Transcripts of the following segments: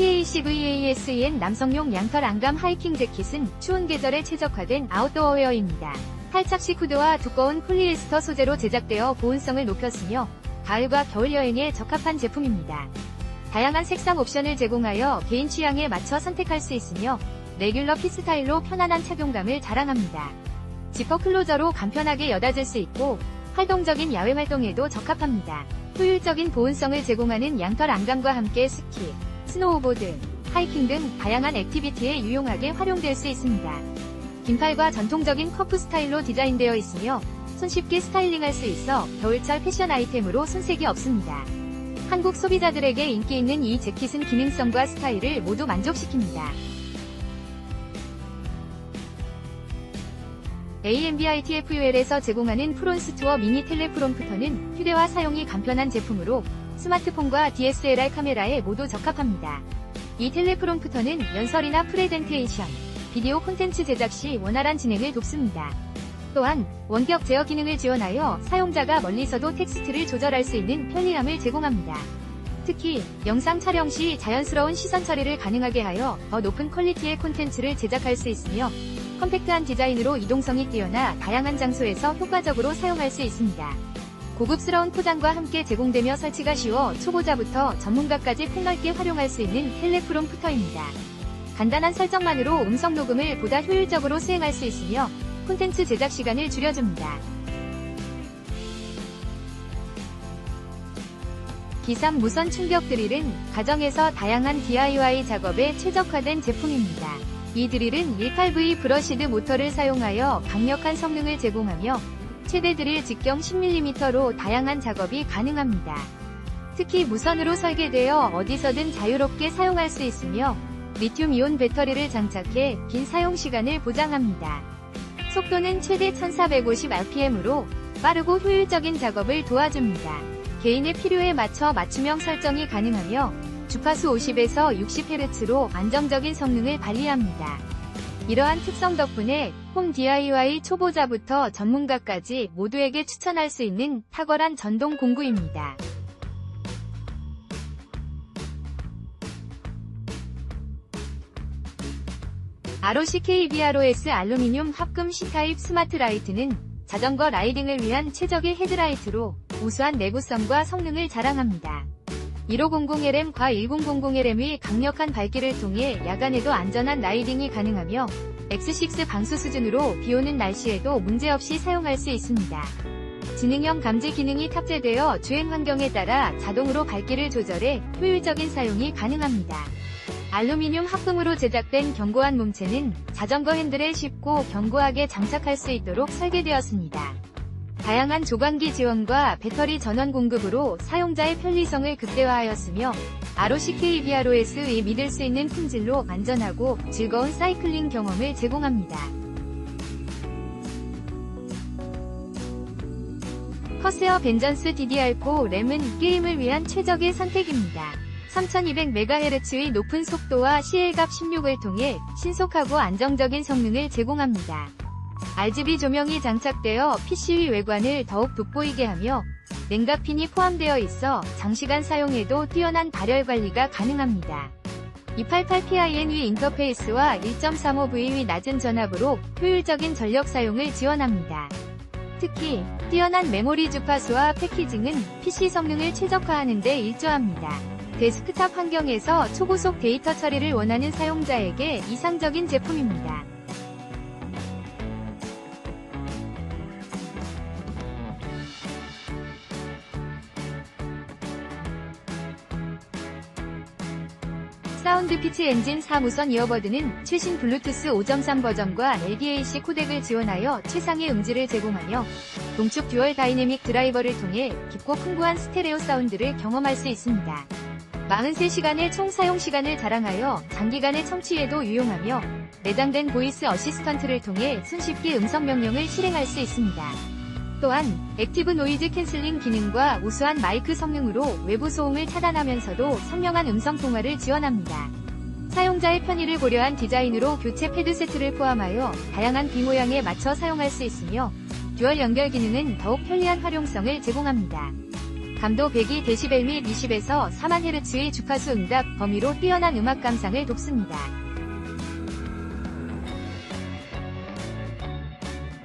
TACVASEN 남성용 양털 안감 하이킹 재킷은 추운 계절에 최적화된 아웃도어 웨어입니다. 탈착식 후드와 두꺼운 폴리에스터 소재로 제작되어 보온성을 높였으며 가을과 겨울 여행에 적합한 제품입니다. 다양한 색상 옵션을 제공하여 개인 취향에 맞춰 선택할 수 있으며 레귤러 핏 스타일로 편안한 착용감을 자랑합니다. 지퍼 클로저로 간편하게 여닫을 수 있고 활동적인 야외 활동에도 적합합니다. 효율적인 보온성을 제공하는 양털 안감과 함께 스키, 스노우보드, 하이킹 등 다양한 액티비티에 유용하게 활용될 수 있습니다. 긴팔과 전통적인 커프 스타일로 디자인되어 있으며 손쉽게 스타일링할 수 있어 겨울철 패션 아이템으로 손색이 없습니다. 한국 소비자들에게 인기 있는 이 재킷은 기능성과 스타일을 모두 만족시킵니다. AMBITFUL에서 제공하는 프론스투어 미니 텔레프롬프터는 휴대와 사용이 간편한 제품으로 스마트폰과 DSLR 카메라에 모두 적합합니다. 이 텔레프롬프터는 연설이나 프레젠테이션, 비디오 콘텐츠 제작 시 원활한 진행을 돕습니다. 또한 원격 제어 기능을 지원하여 사용자가 멀리서도 텍스트를 조절할 수 있는 편리함을 제공합니다. 특히 영상 촬영 시 자연스러운 시선 처리를 가능하게 하여 더 높은 퀄리티의 콘텐츠를 제작할 수 있으며 컴팩트한 디자인으로 이동성이 뛰어나 다양한 장소에서 효과적으로 사용할 수 있습니다. 고급스러운 포장과 함께 제공되며 설치가 쉬워 초보자부터 전문가까지 폭넓게 활용할 수 있는 텔레프롬 푸터입니다. 간단한 설정만으로 음성 녹음을 보다 효율적으로 수행할 수 있으며 콘텐츠 제작 시간을 줄여줍니다. 기삼 무선 충격 드릴은 가정에서 다양한 DIY 작업에 최적화된 제품입니다. 이 드릴은 18V 브러시드 모터를 사용하여 강력한 성능을 제공하며 최대 드릴 직경 10mm로 다양한 작업이 가능합니다. 특히 무선으로 설계되어 어디서든 자유롭게 사용할 수 있으며 리튬이온 배터리를 장착해 긴 사용 시간을 보장합니다. 속도는 최대 1450rpm으로 빠르고 효율적인 작업을 도와줍니다. 개인의 필요에 맞춰 맞춤형 설정이 가능하며 주파수 50에서 60Hz로 안정적인 성능을 발휘합니다. 이러한 특성 덕분에 홈 DIY 초보자부터 전문가까지 모두에게 추천할 수 있는 탁월한 전동 공구입니다. ROC KBROS 알루미늄 합금 C타입 스마트 라이트는 자전거 라이딩을 위한 최적의 헤드라이트로 우수한 내구성과 성능을 자랑합니다. 1500LM과 1000LM의 강력한 밝기를 통해 야간에도 안전한 라이딩이 가능하며 X6 방수 수준으로 비오는 날씨에도 문제없이 사용할 수 있습니다. 지능형 감지 기능이 탑재되어 주행 환경에 따라 자동으로 밝기를 조절해 효율적인 사용이 가능합니다. 알루미늄 합금으로 제작된 견고한 몸체는 자전거 핸들에 쉽고 견고하게 장착할 수 있도록 설계되었습니다. 다양한 조광기 지원과 배터리 전원 공급으로 사용자의 편리성을 극대화하였으며 ROCKBROS의 믿을 수 있는 품질로 안전하고 즐거운 사이클링 경험을 제공합니다. 커세어 벤전스 DDR4 램은 게임을 위한 최적의 선택입니다. 3200MHz의 높은 속도와 CL갑 16을 통해 신속하고 안정적인 성능을 제공합니다. RGB 조명이 장착되어 PC의 외관을 더욱 돋보이게 하며 냉각핀이 포함되어 있어 장시간 사용해도 뛰어난 발열 관리가 가능합니다. 288PIN 위 인터페이스와 1.35V 위 낮은 전압으로 효율적인 전력 사용을 지원합니다. 특히 뛰어난 메모리 주파수와 패키징은 PC 성능을 최적화하는 데 일조합니다. 데스크탑 환경에서 초고속 데이터 처리를 원하는 사용자에게 이상적인 제품입니다. 피치 엔진 4무선 이어버드는 최신 블루투스 5.3 버전과 LDAC 코덱을 지원하여 최상의 음질을 제공하며 동축 듀얼 다이내믹 드라이버를 통해 깊고 풍부한 스테레오 사운드를 경험할 수 있습니다. 43시간의 총 사용 시간을 자랑하여 장기간의 청취에도 유용하며 내장된 보이스 어시스턴트를 통해 손쉽게 음성 명령을 실행할 수 있습니다. 또한 액티브 노이즈 캔슬링 기능과 우수한 마이크 성능으로 외부 소음을 차단하면서도 선명한 음성 통화를 지원합니다. 사용자의 편의를 고려한 디자인으로 교체 패드 세트를 포함하여 다양한 비 모양에 맞춰 사용할 수 있으며 듀얼 연결 기능은 더욱 편리한 활용성을 제공합니다. 감도 102dB 및 20에서 4만헤르츠의 주파수 응답 범위로 뛰어난 음악 감상을 돕습니다.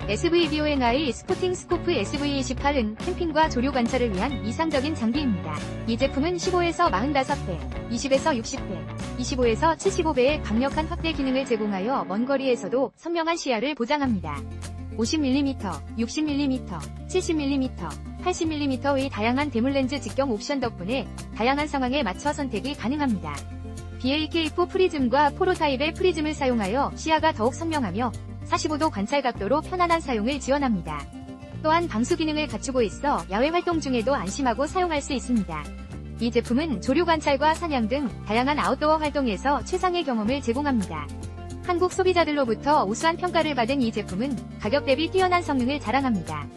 SVBONI 스포팅 스코프 SV28은 캠핑과 조류 관찰을 위한 이상적인 장비입니다. 이 제품은 15에서 45배, 20에서 60배, 25에서 75배의 강력한 확대 기능을 제공하여 먼 거리에서도 선명한 시야를 보장합니다. 50mm, 60mm, 70mm, 80mm의 다양한 대물렌즈 직경 옵션 덕분에 다양한 상황에 맞춰 선택이 가능합니다. BAK4 프리즘과 포로 타입의 프리즘을 사용하여 시야가 더욱 선명하며 45도 관찰 각도로 편안한 사용을 지원합니다. 또한 방수 기능을 갖추고 있어 야외 활동 중에도 안심하고 사용할 수 있습니다. 이 제품은 조류 관찰과 사냥 등 다양한 아웃도어 활동에서 최상의 경험을 제공합니다. 한국 소비자들로부터 우수한 평가를 받은 이 제품은 가격 대비 뛰어난 성능을 자랑합니다.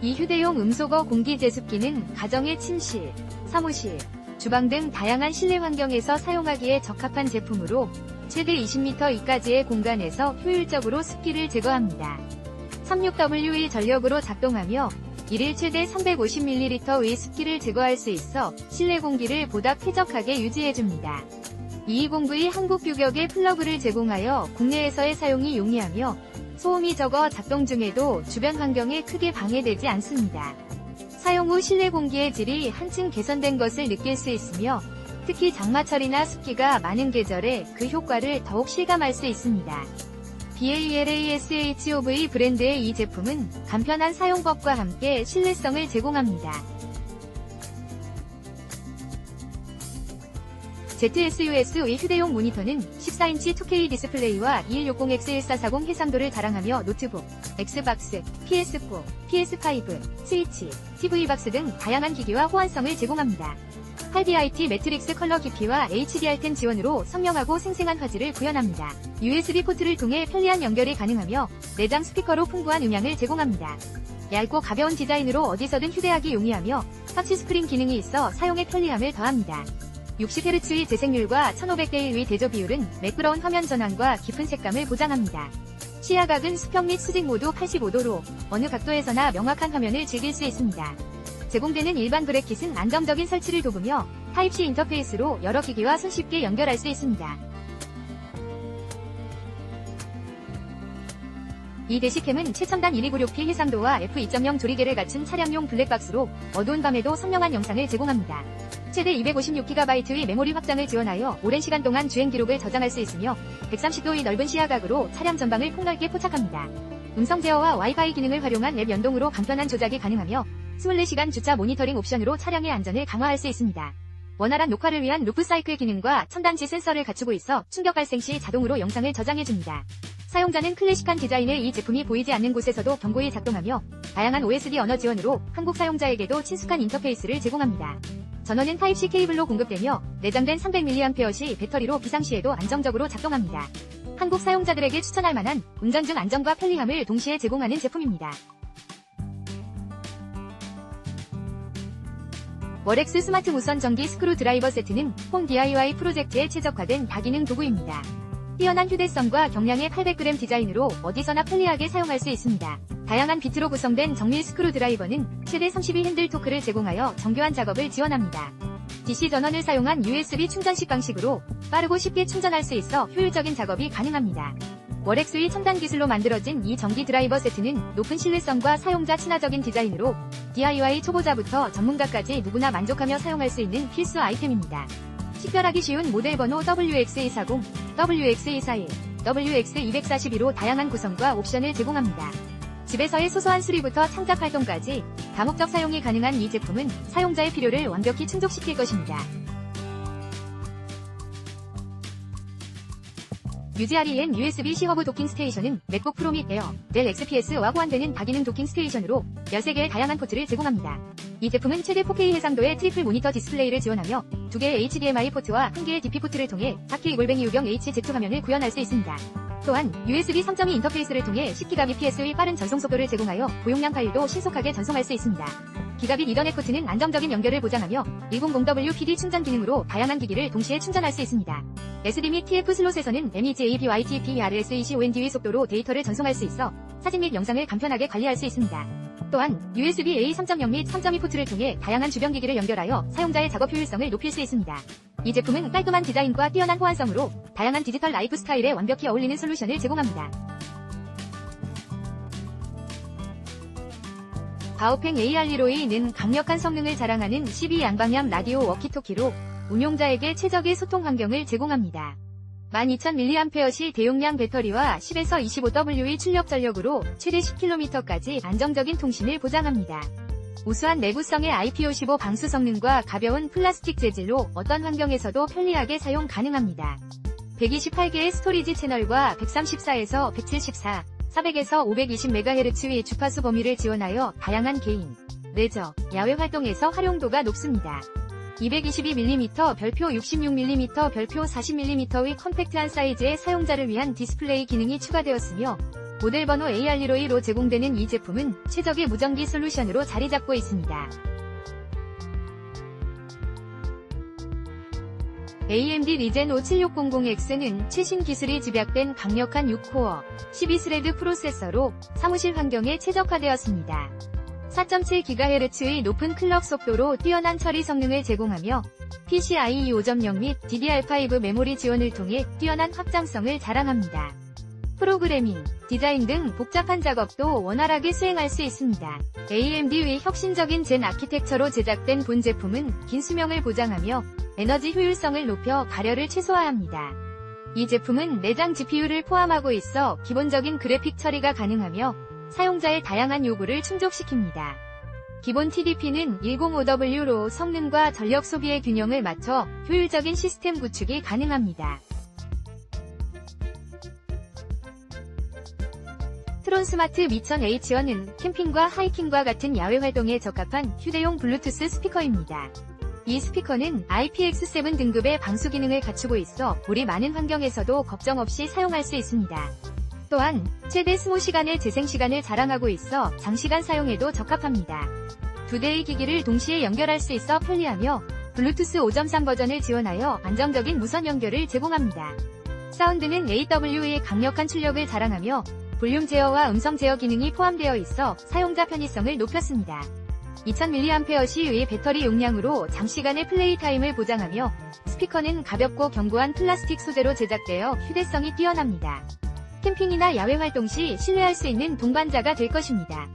이 휴대용 음소거 공기 제습기는 가정의 침실, 사무실, 주방 등 다양한 실내 환경에서 사용하기에 적합한 제품으로 최대 20m 이까지의 공간에서 효율적으로 습기를 제거합니다. 36W의 전력으로 작동하며 1일 최대 350ml의 습기를 제거할 수 있어 실내 공기를 보다 쾌적하게 유지해줍니다. 220V 한국 규격의 플러그를 제공하여 국내에서의 사용이 용이하며 소음이 적어 작동 중에도 주변 환경에 크게 방해되지 않습니다. 사용 후 실내 공기의 질이 한층 개선된 것을 느낄 수 있으며 특히 장마철이나 습기가 많은 계절에 그 효과를 더욱 실감할 수 있습니다. BALASHOV 브랜드의 이 제품은 간편한 사용법과 함께 신뢰성을 제공합니다. ZSUS의 휴대용 모니터는 14인치 2K 디스플레이와 2160X1440 해상도를 자랑하며 노트북, 엑스박스, PS4, PS5, 스위치, TV박스 등 다양한 기기와 호환성을 제공합니다. 8BIT 매트릭스 컬러 깊이와 HDR10 지원으로 선명하고 생생한 화질을 구현합니다. USB 포트를 통해 편리한 연결이 가능하며 내장 스피커로 풍부한 음향을 제공합니다. 얇고 가벼운 디자인으로 어디서든 휴대하기 용이하며 터치 스크린 기능이 있어 사용의 편리함을 더합니다. 60Hz의 재생률과 1500대 1의 대조 비율은 매끄러운 화면 전환과 깊은 색감을 보장합니다. 시야각은 수평 및 수직 모두 85도로 어느 각도에서나 명확한 화면을 즐길 수 있습니다. 제공되는 일반 브레킷은 안정적인 설치를 돕으며 타입C 인터페이스로 여러 기기와 손쉽게 연결할 수 있습니다. 이 대시캠은 최첨단 1296P 해상도와 F2.0 조리개를 갖춘 차량용 블랙박스로 어두운 밤에도 선명한 영상을 제공합니다. 최대 256GB의 메모리 확장을 지원하여 오랜 시간 동안 주행 기록을 저장할 수 있으며 130도의 넓은 시야각으로 차량 전방을 폭넓게 포착합니다. 음성 제어와 와이파이 기능을 활용한 앱 연동으로 간편한 조작이 가능하며 24시간 주차 모니터링 옵션으로 차량의 안전을 강화할 수 있습니다. 원활한 녹화를 위한 루프 사이클 기능과 첨단지 센서를 갖추고 있어 충격 발생 시 자동으로 영상을 저장해줍니다. 사용자는 클래식한 디자인의 이 제품이 보이지 않는 곳에서도 견고히 작동하며 다양한 OSD 언어 지원으로 한국 사용자에게도 친숙한 인터페이스를 제공합니다. 전원은 타입C 케이블로 공급되며 내장된 300mAh 배터리로 비상시에도 안정적으로 작동합니다. 한국 사용자들에게 추천할 만한 운전 중 안정과 편리함을 동시에 제공하는 제품입니다. 월엑스 스마트 무선 전기 스크루 드라이버 세트는 홈 DIY 프로젝트에 최적화된 다기능 도구입니다. 뛰어난 휴대성과 경량의 800g 디자인으로 어디서나 편리하게 사용할 수 있습니다. 다양한 비트로 구성된 정밀 스크루 드라이버는 최대 32 핸들 토크를 제공하여 정교한 작업을 지원합니다. DC 전원을 사용한 USB 충전식 방식으로 빠르고 쉽게 충전할 수 있어 효율적인 작업이 가능합니다. 월엑스의 첨단 기술로 만들어진 이 전기 드라이버 세트는 높은 신뢰성과 사용자 친화적인 디자인으로 DIY 초보자부터 전문가까지 누구나 만족하며 사용할 수 있는 필수 아이템입니다. 식별하기 쉬운 모델 번호 WX240, WX241, WX242로 다양한 구성과 옵션을 제공합니다. 집에서의 소소한 수리부터 창작 활동까지 다목적 사용이 가능한 이 제품은 사용자의 필요를 완벽히 충족시킬 것입니다. UGREN USB-C 허브 도킹 스테이션은 맥북 프로 및 에어, 델 XPS와 호환되는 다기능 도킹 스테이션으로 13개의 다양한 포트를 제공합니다. 이 제품은 최대 4K 해상도의 트리플 모니터 디스플레이를 지원하며 2개의 HDMI 포트와 1개의 DP 포트를 통해 4K 골뱅이 유경 HZ 화면을 구현할 수 있습니다. 또한 USB 3.2 인터페이스를 통해 10GBps의 빠른 전송 속도를 제공하여 고용량 파일도 신속하게 전송할 수 있습니다. 기가빗 이더넷 포트는 안정적인 연결을 보장하며 100W PD 충전 기능으로 다양한 기기를 동시에 충전할 수 있습니다. SD 및 TF 슬롯에서는 E MEGA PYT PRS20OND의 속도로 데이터를 전송할 수 있어 사진 및 영상을 간편하게 관리할 수 있습니다. 또한 USB-A 3.0 및 3.2 포트를 통해 다양한 주변 기기를 연결하여 사용자의 작업 효율성을 높일 수 있습니다. 이 제품은 깔끔한 디자인과 뛰어난 호환성으로 다양한 디지털 라이프 스타일에 완벽히 어울리는 솔루션을 제공합니다. 바오팽 AR152는 강력한 성능을 자랑하는 12양방향 라디오 워키토키로 운용자에게 최적의 소통 환경을 제공합니다. 12,000mAh 대용량 배터리와 10에서 25W의 출력 전력으로 최대 10km까지 안정적인 통신을 보장합니다. 우수한 내구성의 IP55 방수 성능과 가벼운 플라스틱 재질로 어떤 환경에서도 편리하게 사용 가능합니다. 128개의 스토리지 채널과 134에서 174, 400에서 520MHz의 주파수 범위를 지원하여 다양한 개인, 레저, 야외 활동에서 활용도가 높습니다. 222mm 별표 66mm 별표 40mm의 컴팩트한 사이즈의 사용자를 위한 디스플레이 기능이 추가되었으며 모델 번호 AR152로 제공되는 이 제품은 최적의 무전기 솔루션으로 자리 잡고 있습니다. AMD 리젠 57600X는 최신 기술이 집약된 강력한 6코어, 12스레드 프로세서로 사무실 환경에 최적화되었습니다. 4.7GHz의 높은 클럭 속도로 뛰어난 처리 성능을 제공하며 PCIe 5.0 및 DDR5 메모리 지원을 통해 뛰어난 확장성을 자랑합니다. 프로그래밍, 디자인 등 복잡한 작업도 원활하게 수행할 수 있습니다. AMD의 혁신적인 젠 아키텍처로 제작된 본 제품은 긴 수명을 보장하며 에너지 효율성을 높여 가열을 최소화합니다. 이 제품은 내장 GPU를 포함하고 있어 기본적인 그래픽 처리가 가능하며 사용자의 다양한 요구를 충족시킵니다. 기본 TDP는 105W로 성능과 전력 소비의 균형을 맞춰 효율적인 시스템 구축이 가능합니다. 트론 스마트 미천 H1은 캠핑과 하이킹과 같은 야외 활동에 적합한 휴대용 블루투스 스피커입니다. 이 스피커는 IPX7 등급의 방수 기능을 갖추고 있어 우리 많은 환경에서도 걱정 없이 사용할 수 있습니다. 또한 최대 스모 시간의 재생 시간을 자랑하고 있어 장시간 사용에도 적합합니다. 두 대의 기기를 동시에 연결할 수 있어 편리하며 블루투스 5.3 버전을 지원하여 안정적인 무선 연결을 제공합니다. 사운드는 AW의 강력한 출력을 자랑하며 볼륨 제어와 음성 제어 기능이 포함되어 있어 사용자 편의성을 높였습니다. 2000mAh의 배터리 용량으로 장시간의 플레이 타임을 보장하며 스피커는 가볍고 견고한 플라스틱 소재로 제작되어 휴대성이 뛰어납니다. 캠핑이나 야외 활동 시 신뢰할 수 있는 동반자가 될 것입니다.